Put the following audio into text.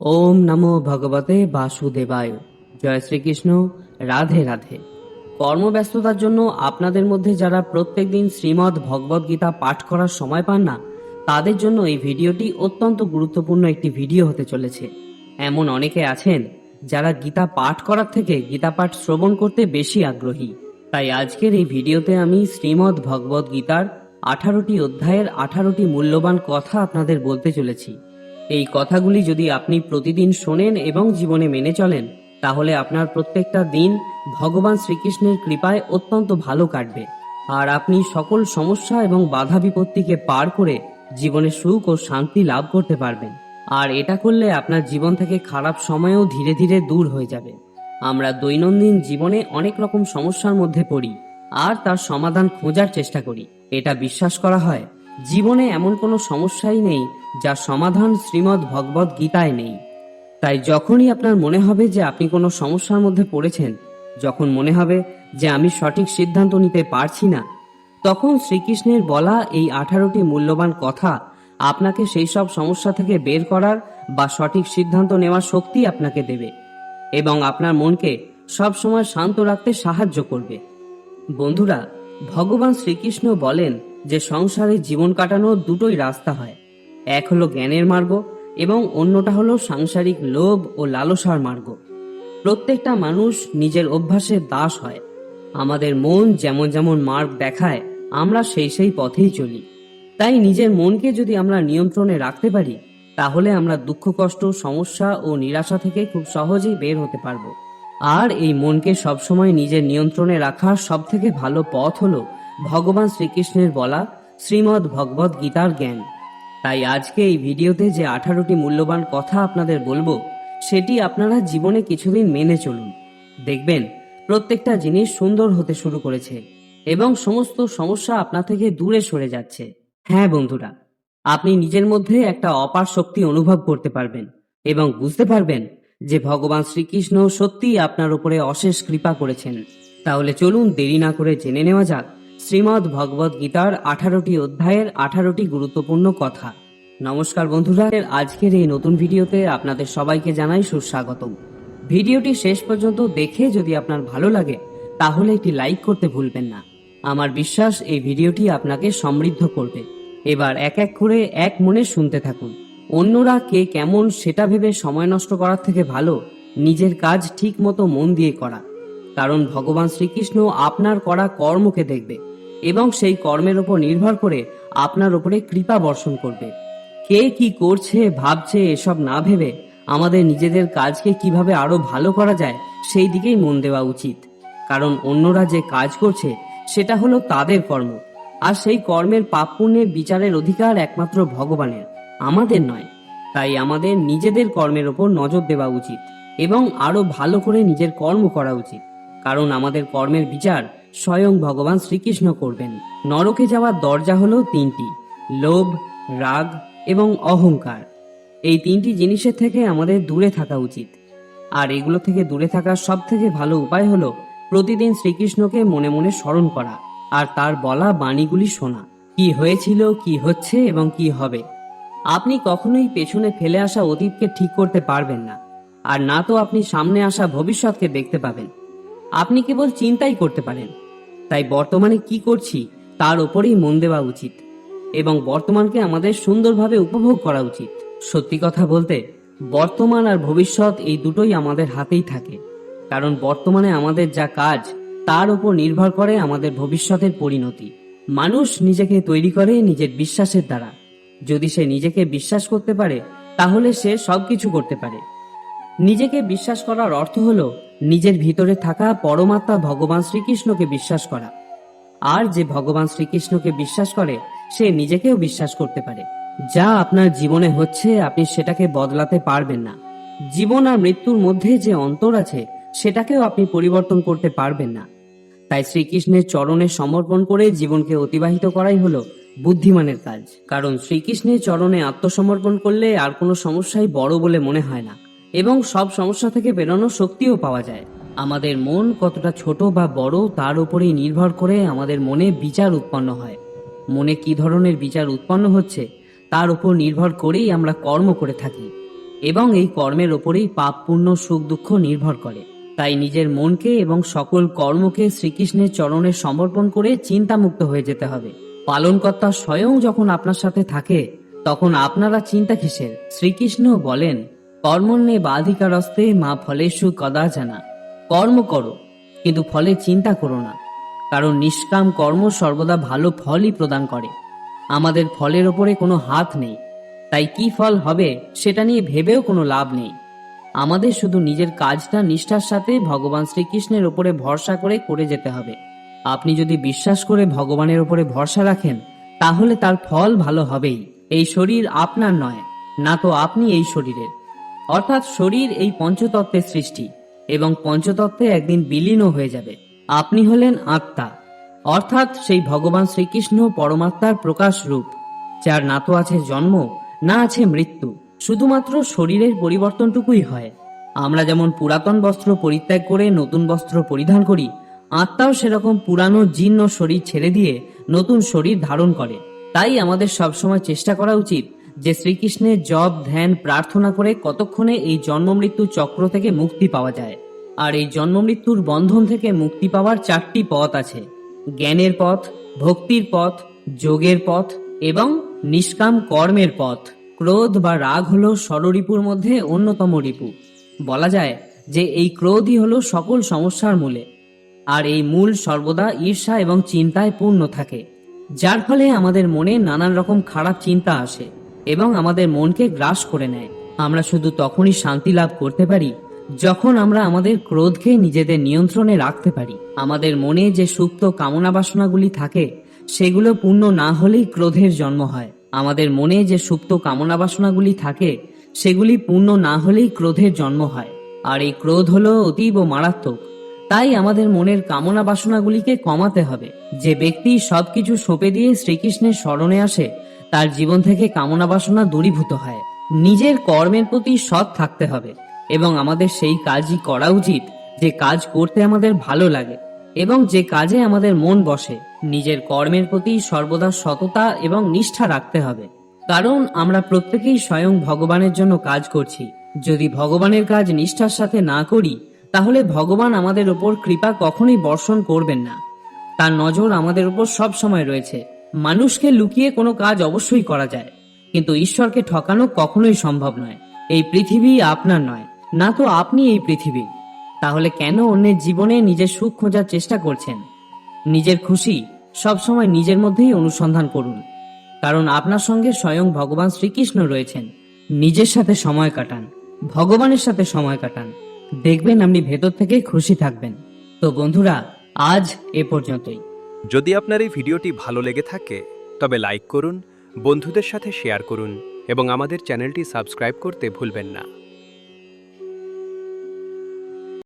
ওম নমো ভগবতে বাসুদেবায়। জয় শ্রীকৃষ্ণ, রাধে রাধে। কর্মব্যস্ততার জন্য আপনাদের মধ্যে যারা প্রত্যেকদিন শ্রীমদ্ ভগবদ গীতা পাঠ করার সময় পান না, তাদের জন্য এই ভিডিওটি অত্যন্ত গুরুত্বপূর্ণ একটি ভিডিও হতে চলেছে। এমন অনেকে আছেন যারা গীতা পাঠ করার থেকে গীতা পাঠ শ্রবণ করতে বেশি আগ্রহী। তাই আজকের এই ভিডিওতে আমি শ্রীমদ্ ভগবদ গীতার আঠারোটি অধ্যায়ের আঠারোটি মূল্যবান কথা আপনাদের বলতে চলেছি। এই কথাগুলি যদি আপনি প্রতিদিন শোনেন এবং জীবনে মেনে চলেন, তাহলে আপনার প্রত্যেকটা দিন ভগবান শ্রীকৃষ্ণের কৃপায় অত্যন্ত ভালো কাটবে। আর আপনি সকল সমস্যা এবং বাধা বিপত্তিকে পার করে জীবনে সুখ ও শান্তি লাভ করতে পারবেন। আর এটা করলে আপনার জীবন থেকে খারাপ সময়ও ধীরে ধীরে দূর হয়ে যাবে। আমরা দৈনন্দিন জীবনে অনেক রকম সমস্যার মধ্যে পড়ি, আর তার সমাধান খোঁজার চেষ্টা করি। এটা বিশ্বাস করা হয়। জীবনে এমন কোনো সমস্যাই নেই যার সমাধান শ্রীমদ্ ভগবদ গীতায় নেই। তাই যখনই আপনার মনে হবে যে আপনি কোনো সমস্যার মধ্যে পড়েছেন, যখন মনে হবে যে আমি সঠিক সিদ্ধান্ত নিতে পারছি না, তখন শ্রীকৃষ্ণের বলা এই আঠারোটি মূল্যবান কথা আপনাকে সেই সব সমস্যা থেকে বের করার বা সঠিক সিদ্ধান্ত নেওয়ার শক্তি আপনাকে দেবে এবং আপনার মনকে সব সময় শান্ত রাখতে সাহায্য করবে। বন্ধুরা, ভগবান শ্রীকৃষ্ণ বলেন যে সংসারে জীবন কাটানোর দুটোই রাস্তা হয়। এক হলো জ্ঞানের মার্গ এবং অন্যটা হলো সাংসারিক লোভ ও লালসার মার্গ। প্রত্যেকটা মানুষ নিজের অভ্যাসের দাস হয়। আমাদের মন যেমন যেমন মার্গ দেখায়, আমরা সেই সেই পথেই চলি। তাই নিজের মনকে যদি আমরা নিয়ন্ত্রণে রাখতে পারি, তাহলে আমরা দুঃখ, কষ্ট, সমস্যা ও নিরাশা থেকে খুব সহজেই বের হতে পারব। আর এই মনকে সবসময় নিজের নিয়ন্ত্রণে রাখার সব থেকে ভালো পথ হলো ভগবান শ্রীকৃষ্ণের বলা শ্রীমদ্ ভগবদ গীতার জ্ঞান। তাই আজকে এই ভিডিওতে যে আঠারোটি মূল্যবান কথা আপনাদের বলব, সেটি আপনারা জীবনে কিছুদিন মেনে চলুন। দেখবেন, প্রত্যেকটা জিনিস সুন্দর হতে শুরু করেছে এবং সমস্ত সমস্যা আপনা থেকে দূরে সরে যাচ্ছে। হ্যাঁ বন্ধুরা, আপনি নিজের মধ্যে একটা অপার শক্তি অনুভব করতে পারবেন এবং বুঝতে পারবেন যে ভগবান শ্রীকৃষ্ণ সত্যিই আপনার উপরে অশেষ কৃপা করেছেন। তাহলে চলুন দেরি না করে জেনে নেওয়া যাক শ্রীমদ্ ভগবদ গীতার আঠারোটি অধ্যায়ের আঠারোটি গুরুত্বপূর্ণ কথা। নমস্কার বন্ধুরা, আজকের এই নতুন ভিডিওতে আপনাদের সবাইকে জানাই সুস্বাগতম। ভিডিওটি শেষ পর্যন্ত দেখে যদি আপনার ভালো লাগে, তাহলে একটি লাইক করতে ভুলবেন না। আমার বিশ্বাস, এই ভিডিওটি আপনাকে সমৃদ্ধ করবে। এবার এক এক করে এক মনে শুনতে থাকুন। অন্যরা কে কেমন সেটা ভেবে সময় নষ্ট করার থেকে ভালো, নিজের কাজ ঠিক মতো মন দিয়ে করা। কারণ ভগবান শ্রীকৃষ্ণ আপনার করা কর্মকে দেখবে এবং সেই কর্মের উপর নির্ভর করে আপনার উপরে কৃপা বর্ষণ করবে। কে কি করছে, ভাবছে, এসব না ভেবে আমাদের নিজেদের কাজকে কীভাবে আরও ভালো করা যায় সেই দিকেই মন দেওয়া উচিত। কারণ অন্যরা যে কাজ করছে, সেটা হলো তাদের কর্ম। আর সেই কর্মের পাপ পুণ্যের বিচারের অধিকার একমাত্র ভগবানের, আমাদের নয়। তাই আমাদের নিজেদের কর্মের ওপর নজর দেওয়া উচিত এবং আরও ভালো করে নিজের কর্ম করা উচিত। কারণ আমাদের কর্মের বিচার স্বয়ং ভগবান শ্রীকৃষ্ণ করবেন। নরকে যাওয়ার দরজা হলো তিনটি, লোভ, রাগ এবং অহংকার। এই তিনটি জিনিসের থেকে আমাদের দূরে থাকা উচিত। আর এগুলো থেকে দূরে থাকার সব থেকে ভালো উপায় হলো প্রতিদিন শ্রীকৃষ্ণকে মনে মনে স্মরণ করা আর তার বলা বাণীগুলি শোনা। কি হয়েছিল, কি হচ্ছে এবং কি হবে? আপনি কখনোই পেছনে ফেলে আসা অতীতকে ঠিক করতে পারবেন না। আর না তো আপনি সামনে আসা ভবিষ্যৎকে দেখতে পাবেন। আপনি কেবল চিন্তাই করতে পারেন। তাই বর্তমানে কি করছি তার ওপরেই মন দেওয়া উচিত এবং বর্তমানকে আমাদের সুন্দরভাবে উপভোগ করা উচিত। সত্যি কথা বলতে, বর্তমান আর ভবিষ্যৎ এই দুটোই আমাদের হাতেই থাকে। কারণ বর্তমানে আমাদের যা কাজ, তার উপর নির্ভর করে আমাদের ভবিষ্যতের পরিণতি। মানুষ নিজেকে তৈরি করে নিজের বিশ্বাসের দ্বারা। যদি সে নিজেকে বিশ্বাস করতে পারে, তাহলে সে সবকিছু করতে পারে। নিজেকে বিশ্বাস করার অর্থ হলো নিজের ভিতরে থাকা পরমাত্মা ভগবান শ্রীকৃষ্ণকে বিশ্বাস করা। আর যে ভগবান শ্রীকৃষ্ণকে বিশ্বাস করে, সে নিজেকেও বিশ্বাস করতে পারে। যা আপনার জীবনে হচ্ছে, আপনি সেটাকে বদলাতে পারবেন না। জীবন আর মৃত্যুর মধ্যে যে অন্তর আছে, সেটাকেও আপনি পরিবর্তন করতে পারবেন না। তাই শ্রীকৃষ্ণের চরণে সমর্পণ করে জীবনকে অতিবাহিত করাই হলো বুদ্ধিমানের কাজ। কারণ শ্রীকৃষ্ণের চরণে আত্মসমর্পণ করলে আর কোনো সমস্যাই বড় বলে মনে হয় না। এবং সব সমস্যা থেকে বেরোনোর শক্তিও পাওয়া যায়। আমাদের মন কতটা ছোট বা বড় তার উপরেই নির্ভর করে আমাদের মনে বিচার উৎপন্ন হয়। মনে কি ধরনের বিচার উৎপন্ন হচ্ছে তার উপর নির্ভর করেই আমরা কর্ম করে থাকি। এবং এই কর্মের ওপরেই পাপ পুণ্য সুখ দুঃখ নির্ভর করে। তাই নিজের মনকে এবং সকল কর্মকে শ্রীকৃষ্ণের চরণে সমর্পণ করে চিন্তামুক্ত হয়ে যেতে হবে। পালনকর্তা স্বয়ং যখন আপনার সাথে থাকে, তখন আপনারা চিন্তা কিসের? শ্রীকৃষ্ণ বলেন কর্মণ্যে বাধিকারস্তে মা ফলেষু জানা। কর্ম করো, কিন্তু ফলে চিন্তা করো না, কারণ নিষ্কাম কর্ম সর্বদা ভালো ফলই প্রদান করে। আমাদের ফলের ওপরে কোনো হাত নেই, তাই কি ফল হবে সেটা নিয়ে ভেবেও কোনো লাভ নেই। আমাদের শুধু নিজের কাজটা, নিষ্ঠার সাথে ভগবান শ্রীকৃষ্ণের ওপরে ভরসা করে করে যেতে হবে। আপনি যদি বিশ্বাস করে ভগবানের ওপরে ভরসা রাখেন, তাহলে তার ফল ভালো হবেই। এই শরীর আপনার নয়, না তো আপনি এই শরীরের। অর্থাৎ শরীর এই পঞ্চতত্ত্বের সৃষ্টি, এবং পঞ্চতত্ত্বে একদিন বিলীনও হয়ে যাবে। আপনি হলেন আত্মা, অর্থাৎ সেই ভগবান শ্রীকৃষ্ণ পরমাত্মার প্রকাশ রূপ, যার না তো আছে জন্ম, না আছে মৃত্যু, শুধুমাত্র শরীরের পরিবর্তনটুকুই হয়। আমরা যেমন পুরাতন বস্ত্র পরিত্যাগ করে নতুন বস্ত্র পরিধান করি, আত্মাও সেরকম পুরানো জীর্ণ শরীর ছেড়ে দিয়ে নতুন শরীর ধারণ করে। তাই আমাদের সবসময় চেষ্টা করা উচিত যে শ্রীকৃষ্ণের জপ, ধ্যান, প্রার্থনা করে কতক্ষণে এই জন্ম মৃত্যু চক্র থেকে মুক্তি পাওয়া যায়। আর এই জন্ম মৃত্যুর বন্ধন থেকে মুক্তি পাওয়ার চারটি পথ আছে। জ্ঞানের পথ, ভক্তির পথ, যোগের পথ এবং নিষ্কাম কর্মের পথ। ক্রোধ বা রাগ হল ষড়রিপুর মধ্যে অন্যতম রিপু। বলা যায় যে এই ক্রোধই হলো সকল সমস্যার মূলে। আর এই মূল সর্বদা ঈর্ষা এবং চিন্তায় পূর্ণ থাকে। যার ফলে আমাদের মনে নানান রকম খারাপ চিন্তা আসে। এবং আমাদের মনকে গ্রাস করে নেয়। আমরা শুধু তখনই শান্তি লাভ করতে পারি, যখন আমরা আমাদের ক্রোধকে নিজেদের নিয়ন্ত্রণে রাখতে পারি। আমাদের মনে যে সুপ্ত কামনা বাসনাগুলি থাকে, সেগুলো পূর্ণ না হলেই ক্রোধের জন্ম হয়। আমাদের মনে যে সুপ্ত কামনা বাসনাগুলি থাকে, সেগুলি পূর্ণ না হলেই ক্রোধের জন্ম হয়। আর এই ক্রোধ হলো অতীব মারাত্মক। তাই আমাদের মনের কামনা বাসনাগুলিকে কমাতে হবে। যে ব্যক্তি সবকিছু সঁপে দিয়ে শ্রীকৃষ্ণের স্মরণে আসে তার জীবন থেকে কামনা বাসনা দূরীভূত হয়। নিজের কর্মের প্রতি সৎ থাকতে হবে এবং আমাদের সেই কাজই করা উচিত যে কাজ করতে আমাদের ভালো লাগে এবং যে কাজে আমাদের মন বসে। নিজের কর্মের প্রতি সর্বদা সততা এবং নিষ্ঠা রাখতে হবে। কারণ আমরা প্রত্যেকেই স্বয়ং ভগবানের জন্য কাজ করছি। যদি ভগবানের কাজ নিষ্ঠার সাথে না করি, তাহলে ভগবান আমাদের ওপর কৃপা কখনোই বর্ষণ করবেন না। তার নজর আমাদের উপর সব সময় রয়েছে। মানুষকে লুকিয়ে কোনো কাজ অবশ্যই করা যায়। কিন্তু ঈশ্বরকে ঠকানো কখনোই সম্ভব নয়। এই পৃথিবী আপনার নয়। না তো আপনি এই পৃথিবী। তাহলে কেন অন্যের জীবনে নিজের সুখ খোঁজার চেষ্টা করছেন? নিজের খুশি সবসময় নিজের মধ্যেই অনুসন্ধান করুন। কারণ আপনার সঙ্গে স্বয়ং ভগবান শ্রীকৃষ্ণ রয়েছেন। নিজের সাথে সময় কাটান। ভগবানের সাথে সময় কাটান। দেখবেন আপনি ভেতর থেকে খুশি থাকবেন। তো বন্ধুরা, আজ এ পর্যন্তই। যদি আপনার এই ভিডিওটি ভালো লেগে থাকে, তবে লাইক করুন, বন্ধুদের সাথে শেয়ার করুন, এবং আমাদের চ্যানেলটি সাবস্ক্রাইব করতে ভুলবেন না।